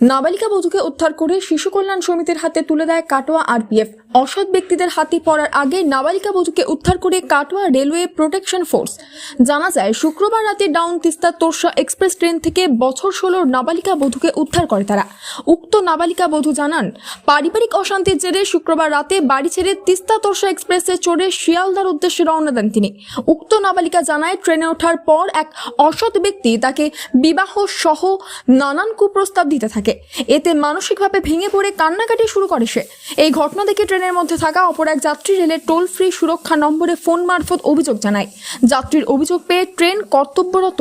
নাবালিকা বধূকে উদ্ধার করে শিশু কল্যাণ সমিতির হাতে তুলে দেয় কাটোয়া আরপিএফ। অসৎ ব্যক্তিদের হাতে পড়ার আগে নাবালিকা বধূকে উদ্ধার করে কাটোয়া রেলওয়ে প্রোটেকশন ফোর্স। জানা যায়, শুক্রবার রাতে down Teesta Torsa express train থেকে বছর ষোলোর নাবালিকা বধূকে উদ্ধার করে তারা। উক্ত নাবালিকা বধূ জানান, পারিবারিক অশান্তির জেরে শুক্রবার রাতে বাড়ি ছেড়ে তিস্তা তোরসা এক্সপ্রেসে চড়ে শিয়ালদার উদ্দেশ্যে রওনা দেন তিনি। উক্ত নাবালিকা জানায়, ট্রেনে ওঠার পর এক অসৎ ব্যক্তি তাকে বিবাহ সহ নানান কুপ্রস্তাব দিতে থাকে। এতে মানসিকভাবে ভেঙে পড়ে কান্নাকাটি শুরু করে সে। এই ঘটনা দেখে ট্রেনের মধ্যে থাকা অপর এক যাত্রী রেলের টোল ফ্রি সুরক্ষা নম্বরে ফোন মারফত অভিযোগ জানায়। যাত্রীর অভিযোগ পেয়ে ট্রেন কর্তব্যরত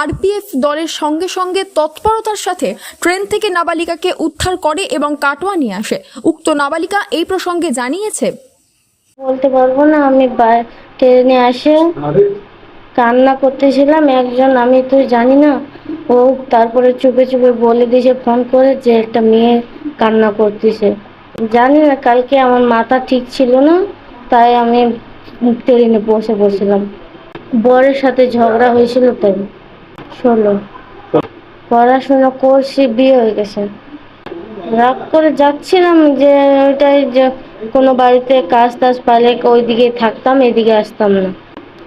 আরপিএফ দলের সঙ্গে সঙ্গে তৎপরতার সাথে ট্রেন থেকে নাবালিকাকে উদ্ধার করে এবং কাটোয়া নিয়ে আসে। উক্ত নাবালিকা এই প্রসঙ্গে জানিয়েছে, বলতে পারব না, আমি ট্রেনে আসে কান্না করতেছিলাম, একজন আমি তো জানি না, ও তারপরে চুপে চুপে বলে দিয়েছে, ফোন করে যে একটা মেয়ে কান্না করতেছে। জানি না, কালকে আমার মাথা ঠিক ছিল না, তাই আমি ট্রেনে বসে পড়ছিলাম বরের সাথে ঝগড়া হয়েছিল তাই। ষোলো পড়াশোনা করছি, বিয়ে হয়ে গেছে। রাগ করে যাচ্ছিলাম যে ওইটাই যে কোনো বাড়িতে কাজ টাজ পাইলে ওইদিকে থাকতাম, এদিকে আসতাম না।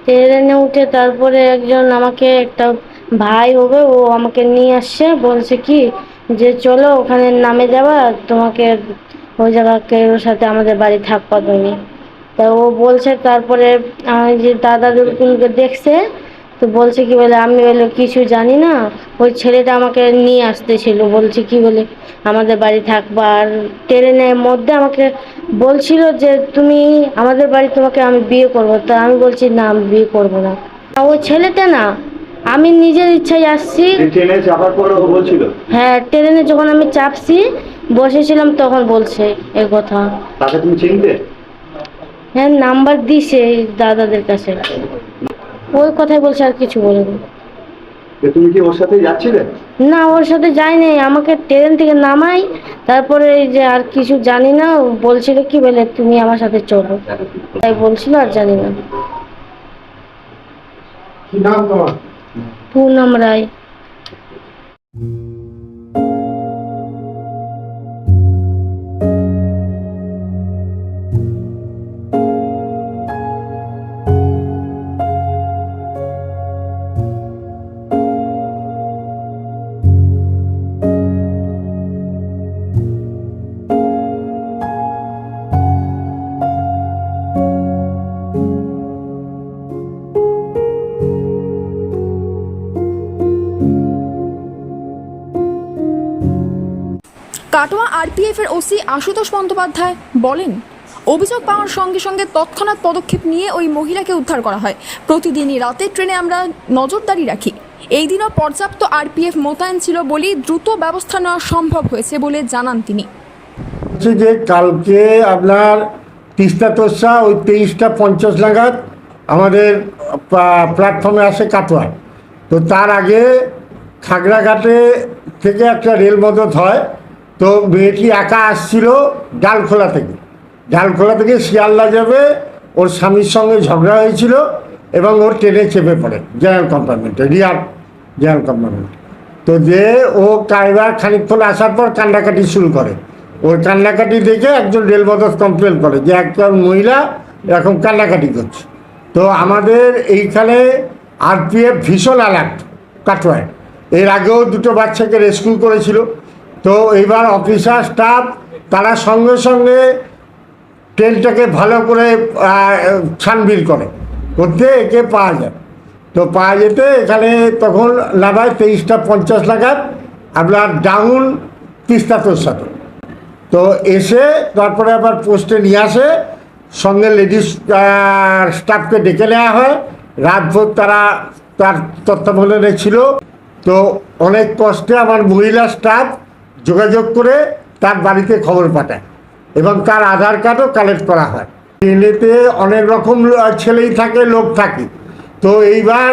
ট্রেনে উঠে তারপরে একজন আমাকে একটা ভাই হবে, ও আমাকে নিয়ে আসছে, বলছে কি যে চলো ওখানে নামে যাবা, তোমাকে ওই জায়গার সাথে আমাদের বাড়ি থাকবা তুমি তা ও বলছে তারপরে আমি যে দাদা দুলকুনকে দেখছে তো বলছে কি বলে আমি বলে কিছু জানি না ওই ছেলেটা আমাকে নিয়ে আসতেছিল বলছে কি বলে আমাদের বাড়ি থাকবা আর ট্রেনের মধ্যে আমাকে বলছিল যে তুমি আমাদের বাড়ি তোমাকে আমি বিয়ে করব। তা আমি বলছি না আমি বিয়ে করব না। ওই ছেলেটা না আমি নিজের ইচ্ছায় আসছি। ট্রেনে চাপার পরে বলছিল? হ্যাঁ ট্রেনে যখন আমি চাপছি বসেছিলাম তখন বলছে এ কথা। তাকে তুমি চিনতে হ্যাঁ নাম্বার দিছে এই দাদাদের কাছে। ওই কথাই বলছে আর কিছু বলেনি তুমি কি ওর সাথে যাচ্ছিলে? না ওর সাথে যাইনি। আমাকে ট্রেন থেকে নামাই তারপরে এই যে আর কিছু জানি না ও বলছিল কি বলে তুমি আমার সাথে চলো। তাই বলছিল আর জানি না। কি নাম তোমার? পুনম রায়। কাটোয়া আরপিএফ এর ওসি আশুতোষ বন্দ্যোপাধ্যায় বলেন, অভিযোগ পাওয়ার সঙ্গে সঙ্গে তৎক্ষণাৎ পদক্ষেপ নিয়ে ওই মহিলাকে উদ্ধার করা হয়। প্রতিদিনই রাতে ট্রেনে আমরা নজরদারি রাখি। এই দিনও পর্যাপ্ত আরপিএফ মোতায়েন ছিল বলেই দ্রুত ব্যবস্থা নেওয়া সম্ভব হয়েছে বলে জানান তিনি। হচ্ছে যে কালকে আপনার তিস্তা তোষা, ওই তেইশটা পঞ্চাশ নাগাদ আমাদের প্ল্যাটফর্মে আসে কাটোয়ায় তো তার আগে খাগড়াঘাটে থেকে একটা রেল মদত হয় তো মেয়েটি একা আসছিল ডালখোলা থেকে। ডালখোলা থেকে শিয়ালদা যাবে, ওর স্বামীর সঙ্গে ঝগড়া হয়েছিল এবং ওর ট্রেনে চেপে পড়ে জেনারেল কম্পার্টমেন্টে, রিয়ার জেনারেল কম্পার্টমেন্ট। তো যে ও ড্রাইভার খানিকক্ষণ আসার পর কান্নাকাটি শুরু করে। ওই কান্নাকাটি দেখে একজন রেল মদত কমপ্লেন করে যে একজন মহিলা এরকম কান্নাকাটি করছে। তো আমাদের এইখানে আরপিএফ ভীষণ অ্যালার্ট, কাটোয়ায়। এর আগেও দুটো বাচ্চাকে রেস্কিউ করেছিল। তো এইবার অফিসার, স্টাফ, তারা সঙ্গে সঙ্গে ট্রেনটাকে ভালো করে ছানবির করে। করতে একে পাওয়া যায়। তো পাওয়া যেতে এখানে তখন লাগায় তেইশটা পঞ্চাশ লাগাত আপনার ডাউন তিস্তা সাথে তো এসে তারপরে আবার পোস্টে নিয়ে আসে। সঙ্গে লেডিস স্টাফকে ডেকে নেওয়া হয়। রাতভর তারা তার তত্ত্বাবধানে ছিল। তো অনেক কষ্টে আমার মহিলা, স্টাফ যোগাযোগ করে তার বাড়িতে খবর পাঠায় এবং তার আধার কার্ডও কালেক্ট করা হয়। ট্রেনেতে অনেক রকম ছেলেই থাকে, লোক থাকে। তো এইবার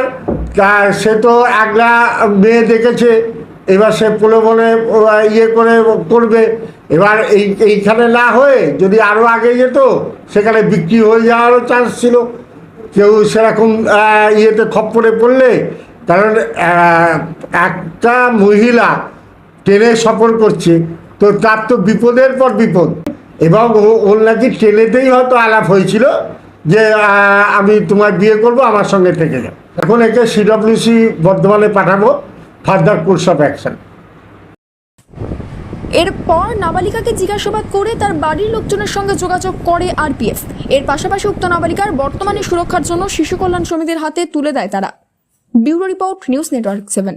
সে তো একলা মেয়ে দেখেছে, এবার সে প্রলোভনে ইয়ে করে করবে। এবার এই, এইখানে না হয়ে যদি আরও আগে যেত, সেখানে বিক্রি হয়ে যাওয়ারও চান্স ছিল। কেউ সেরকম ইয়েতে খপ্পরে পড়লে, কারণ একটা মহিলা ট্রেনে সফর করছে। তো তার তো বিপদের পর বিপদ। এবং ওর নাকি ট্রেনেতেই হয়তো আলাপ হয়েছিল যে আমি তোমার বিয়ে করব, আমার সঙ্গে থেকে যাও। এখন একে সিডব্লিউসি বর্ধমানে পাঠাবো ফার্দার কোর্স অফ অ্যাকশন এরপর নাবালিকাকে জিজ্ঞাসাবাদ করে তার বাড়ির লোকজনের সঙ্গে যোগাযোগ করে আরপিএফ। এর পাশাপাশি উক্ত নাবালিকার বর্তমানে সুরক্ষার জন্য শিশু কল্যাণ সমিতির হাতে তুলে দেয় তারা। Bureau report, news network seven.